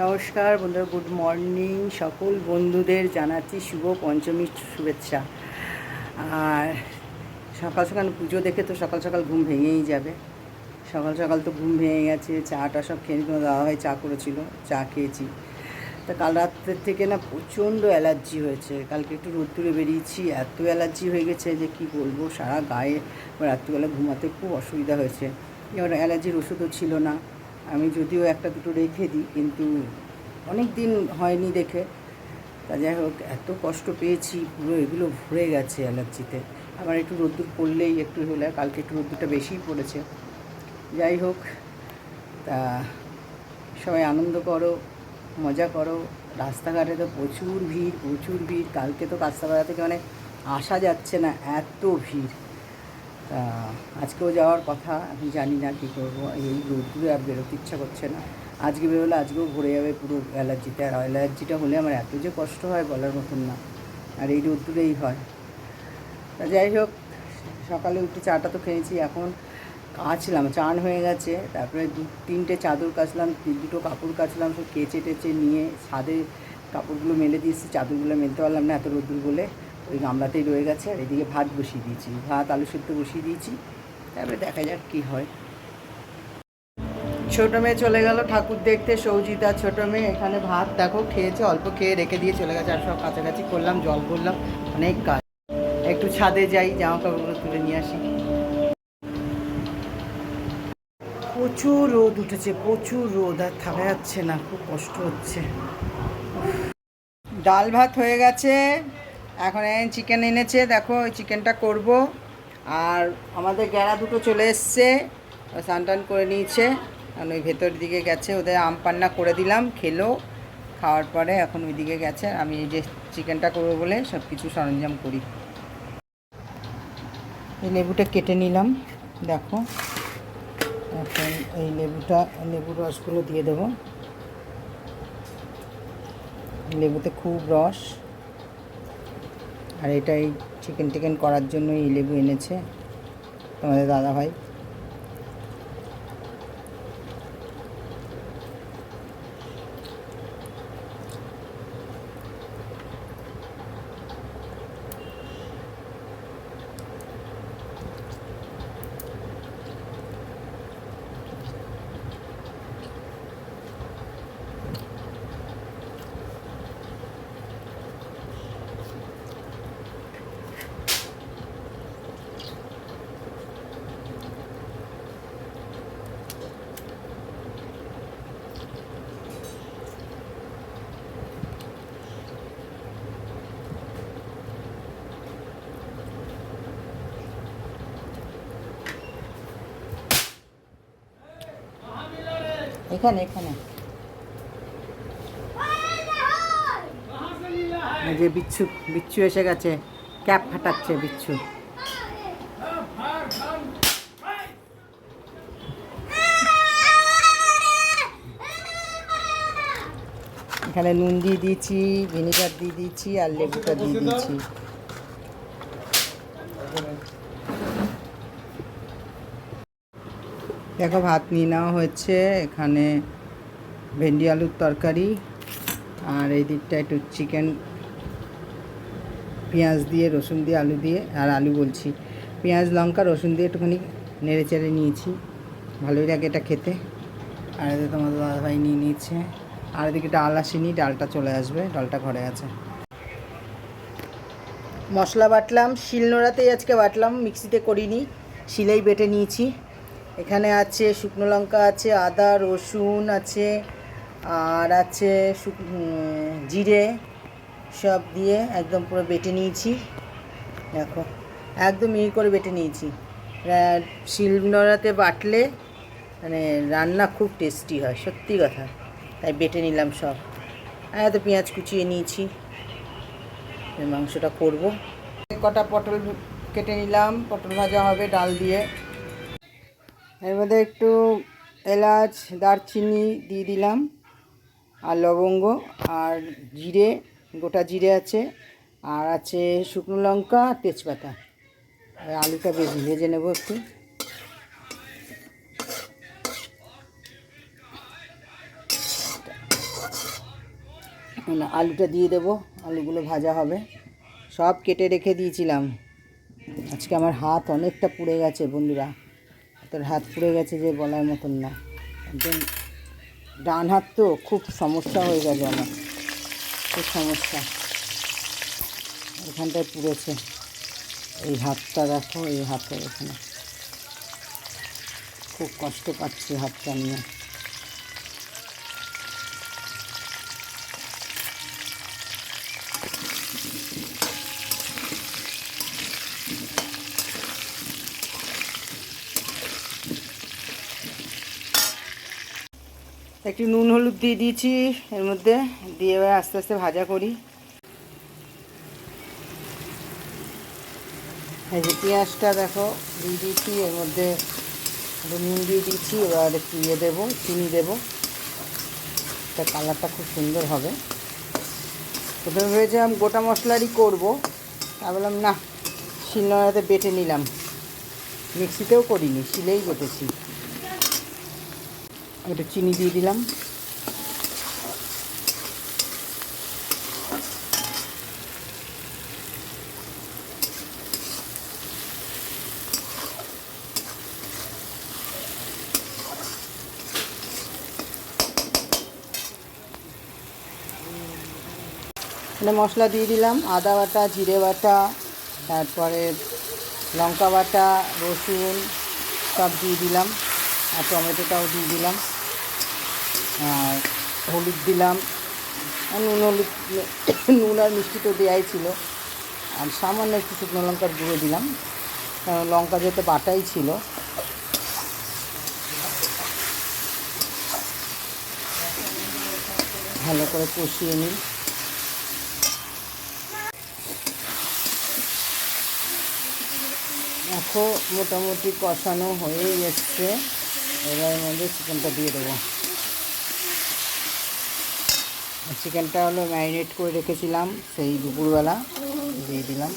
নমস্কার বন্ধুরা, good morning. সকল বন্ধুদের জানাচ্ছি শুভ পঞ্চমীর শুভেচ্ছা। আর সকাল সকাল পুজো দেখে তো সকাল সকাল ঘুম ভেঙেই যাবে। সকাল সকাল তো ঘুম ভেঙে গেছে, চাটা সব খেয়ে কোনো দাদাভাই চা করেছিল, চা খেয়েছি। তা কাল রাত্রের থেকে না প্রচণ্ড অ্যালার্জি হয়েছে। কালকে একটু রোদ্দুরে বেরিয়েছি, এত অ্যালার্জি হয়ে গেছে যে কি বলব, সারা গায়ে রাত্রিবেলা ঘুমাতে খুব অসুবিধা হয়েছে। এবার অ্যালার্জির ওষুধও ছিল না। আমি যদিও একটা দুটো রেখে দিই, কিন্তু অনেক দিন হয়নি দেখে। তা যাই হোক, এত কষ্ট পেয়েছি, পুরো এগুলো ভরে গেছে অ্যালার্জিতে আবার একটু রোদ্দুর পড়লেই একটু হলে, কালকে একটু রোদ্দুরটা বেশিই পড়েছে। যাই হোক, তা সবাই আনন্দ করো, মজা করো। রাস্তাঘাটে তো প্রচুর ভিড় প্রচুর ভিড়। কালকে তো কাস্তাপাড়া থেকে মানে আসা যাচ্ছে না, এত ভিড়। তা আজকেও যাওয়ার কথা আমি জানি না কী করব। এই রোদ্দুরে আর বেরোতে ইচ্ছা করছে না। আজকে বেরোলে আজকেও ভরে যাবে পুরো অ্যালার্জিতে আর অ্যালার্জিটা হলে আমার এত যে কষ্ট হয় বলার মতন না। আর এই রোদ্দুরেই হয়। তা যাই হোক, সকালে উঠে চাটা তো খেয়েছি, এখন কাচলাম, চান হয়ে গেছে। তারপরে দু, তিনটে চাদর কাচলাম দুটো কাপড় কাচলাম, সব কেচে টেচে নিয়ে ছাদে কাপড়গুলো মেলে দিয়েছি, চাদরগুলো মেলতে পারলাম না এত রোদ্দুর বলে। ওই গামলাতেই রয়ে গেছে, আর এদিকে ভাত বসিয়ে দিয়েছি। ভাত, আলু সেদ্ধ বসিয়ে দিয়েছি। তারপরে দেখা যাক কী হয়। ছোটো মেয়ে চলে গেল ঠাকুর দেখতে, সৌজিতা ছোটো মেয়ে, এখানে ভাত দেখো খেয়েছে, অল্প খেয়ে রেখে দিয়ে চলে গেছে, আর সব কাছাকাছি করলাম, জল করলাম, অনেক কাজ। একটু ছাদে যাই জামা কাপড়গুলো তুলে নিয়ে আসি। প্রচুর রোদ উঠেছে, প্রচুর রোদ, আর থাকা যাচ্ছে না, খুব কষ্ট হচ্ছে। ডাল ভাত হয়ে গেছে। এখন চিকেন এনেছে, দেখো ওই চিকেনটা করব। আর আমাদের গ্যাড়া দুটো চলে এসছে স্নান করে নিয়েছে। কারণ ওই ভেতর দিকে গেছে, ওদের আম পান্না করে দিলাম, খেলো। খাওয়ার পরে এখন ওই দিকে গেছে আমি এই যে চিকেনটা করব বলে সব কিছু সরঞ্জাম করি। এই লেবুটা কেটে নিলাম, দেখো। এখন এই লেবুটা, লেবুর রসগুলো দিয়ে দেবো। লেবুতে খুব রস। আর এটাই চিকেন টিকেন করার জন্যই লেবু এনেছে তোমাদের দাদা এখানে এখানে। যে বিচ্ছু বিচ্ছু এসে গেছে। ক্যাপ ফাটাচ্ছে বিচ্ছু। এখানে নুন দিয়ে দিয়েছি, ভিনিগার দিয়ে দিয়েছি, আর লেবুটা দিয়ে দিয়েছি। দেখো, ভাত নিয়ে নেওয়া হয়েছে। এখানে ভেন্ডি আলুর তরকারি আর এই দিকটা একটু চিকেন, পেঁয়াজ দিয়ে, রসুন দিয়ে, আলু দিয়ে আর আলু বলছি। পেঁয়াজ, লঙ্কা, রসুন দিয়ে একটুখানি নেড়ে চেড়ে নিয়েছি। ভালোই লাগে এটা খেতে। আর এদিকে তোমাদের দাদাভাই নিয়ে নিচ্ছে আর এদিকে ডাল আসেনি ডালটা চলে আসবে, ডালটা ঘরে আছে। মশলা বাটলাম, শিলনোড়াতেই আজকে বাটলাম, মিক্সিতে করিনি, শিলেই বেটে নিয়েছি। এখানে আছে শুকনো লঙ্কা আছে, আদা, রসুন আছে, আর আছে জিরে সব দিয়ে একদম পুরো বেটে নিয়েছি। দেখো, একদম মিহি করে বেটে নিয়েছি। শিলনোড়াতে বাটলে মানে রান্না খুব টেস্টি হয়, সত্যি কথা। তাই বেটে নিলাম সব। এত পেঁয়াজ কুচিয়ে নিয়েছি। মাংসটা করব। কটা পটল কেটে নিলাম। পটল ভাজা হবে, ডাল দিয়ে। এর মধ্যে একটু এলাচ, দারচিনি দিয়ে দিলাম আর লবঙ্গ আর জিরে, গোটা জিরে আছে আর আছে শুকনো লঙ্কা আর তেজপাতা। আর আলুটা বেশি ভেজে নেব একটু। আলুটা দিয়ে দেবো, আলুগুলো ভাজা হবে। সব কেটে রেখে দিয়েছিলাম। আজকে আমার হাত অনেকটা পুড়ে গেছে, বন্ধুরা। তোর হাত পুড়ে গেছে যে বলার মতন না। একদম ডান হাত তো খুব সমস্যা হয়ে গেল আমার। খুব সমস্যা। এখানটায় পুড়েছে। এই হাতটা দেখো, এই হাতটা এখানে। খুব কষ্ট পাচ্ছি হাতটা নিয়ে। একটু নুন হলুদ দিয়ে দিয়েছি, এর মধ্যে দিয়ে এবার আস্তে আস্তে ভাজা করি। এই যে পেঁয়াজটা দেখো, দিয়ে দিয়েছি, এর মধ্যে নুন দিয়ে দিয়েছি, এবার একটু ইয়ে দেবো, চিনি দেবো। তা কালারটা খুব সুন্দর হবে। প্রথমে ভেবেছিলাম গোটা মশলারই করব, তা বললাম না, শিলনোড়াতে বেটে নিলাম। মিক্সিতেও করিনি, শিলেই বেটেছি। একটু চিনি দিয়ে দিলাম। এখানে মশলা দিয়ে দিলাম, আদা বাটা, জিরে বাটা, তারপরে লঙ্কা বাটা, রসুন সব দিয়ে দিলাম, আর টমেটোটাও দিয়ে দিলাম। হলুদ দিলাম। নুন, হলুদ, নুন আর মিষ্টি তো দেওয়াই ছিল। আর সামান্য একটু শুকনো লঙ্কার গুঁড়ো দিলাম। কারণ লঙ্কা যেহেতু বাটাই ছিল। ভালো করে কষিয়ে নিই। দেখো, মোটামুটি কষানো হয়েই এসছে। এবার মধ্যে চিকেনটা দিয়ে দেবো। চিকেনটা হলো ম্যারিনেট করে রেখেছিলাম সেই দুপুরবেলা দিয়ে দিলাম।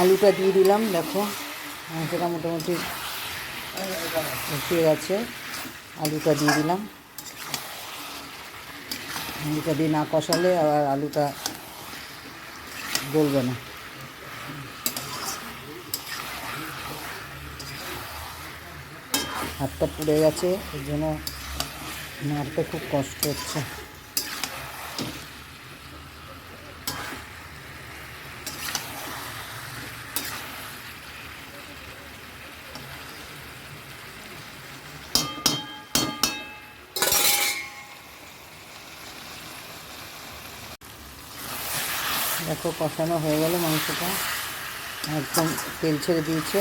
আলুটা দিয়ে দিলাম দেখো। মাংসটা মোটামুটি উঠিয়ে গেছে। আলুটা দিয়ে দিলাম। আলুটা দিয়ে না কষালে আবার আলুটা গলবে না। হাতটা পুড়ে গেছে, এর জন্য নাড়তে খুব কষ্ট হচ্ছে। দেখো কষানো হয়ে গেল মাংসটা। একদম তেল ছেড়ে দিয়েছে।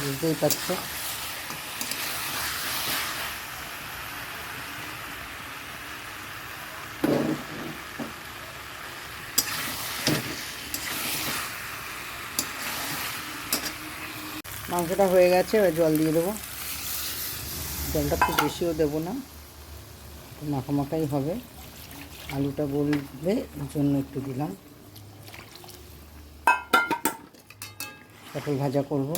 বুঝতেই পারছ? মাংসটা হয়ে গেছে, এবার জল দিয়ে দেবো। জলটা খুব বেশিও দেবো না। মাখামাখাই হবে। আলুটা এর জন্য একটু দিলাম। পটল ভাজা করব।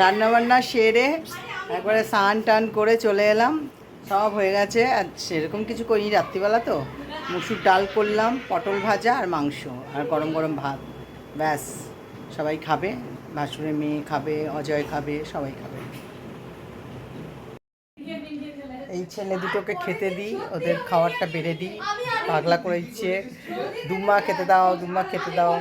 রান্নাবান্না সেরে একবারে স্নান টান করে চলে এলাম। সব হয়ে গেছে। আর সেরকম কিছু করিনি রাত্রিবেলা তো। মুসুর ডাল করলাম, পটল ভাজা আর মাংস আর গরম গরম ভাত। ব্যাস, সবাই খাবে। ভাসুরের মেয়ে খাবে, অজয় খাবে, সবাই খাবে। এই ছেলে দুটোকে খেতে দিই, ওদের খাবারটা বেড়ে দিই। পাগলা করে দিচ্ছে দুম্মা খেতে দাও দুম্মা খেতে দাও।